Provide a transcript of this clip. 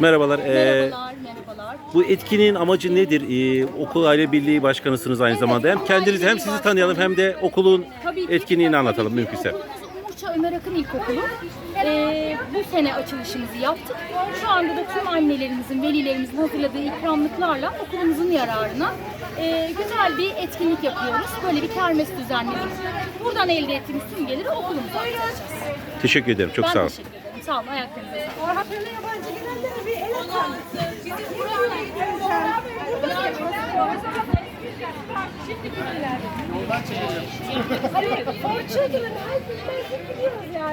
Merhabalar. ee, Merhabalar, merhabalar. bu etkinliğin amacı nedir? Ee, okul aile birliği başkanısınız aynı zamanda. Hem kendinizi hem sizi tanıyalım hem de okulun etkinliğini anlatalım mümkünse. Okulumuz Umurça Ömer Akın İlkokulu. Ee, bu sene açılışımızı yaptık. Şu anda da tüm annelerimizin, velilerimizin hazırladığı ikramlıklarla okulumuzun yararına ee, güzel bir etkinlik yapıyoruz. Böyle bir kermes düzenledik. Buradan elde ettiğimiz tüm geliri okulumuza aktaracağız. Teşekkür ederim. Çok ben sağ olun. teşekkür ederim. Sağ olun. Ayaklarınıza sağlık. Hayır, orçun gibi. Herkes gidiyoruz yani.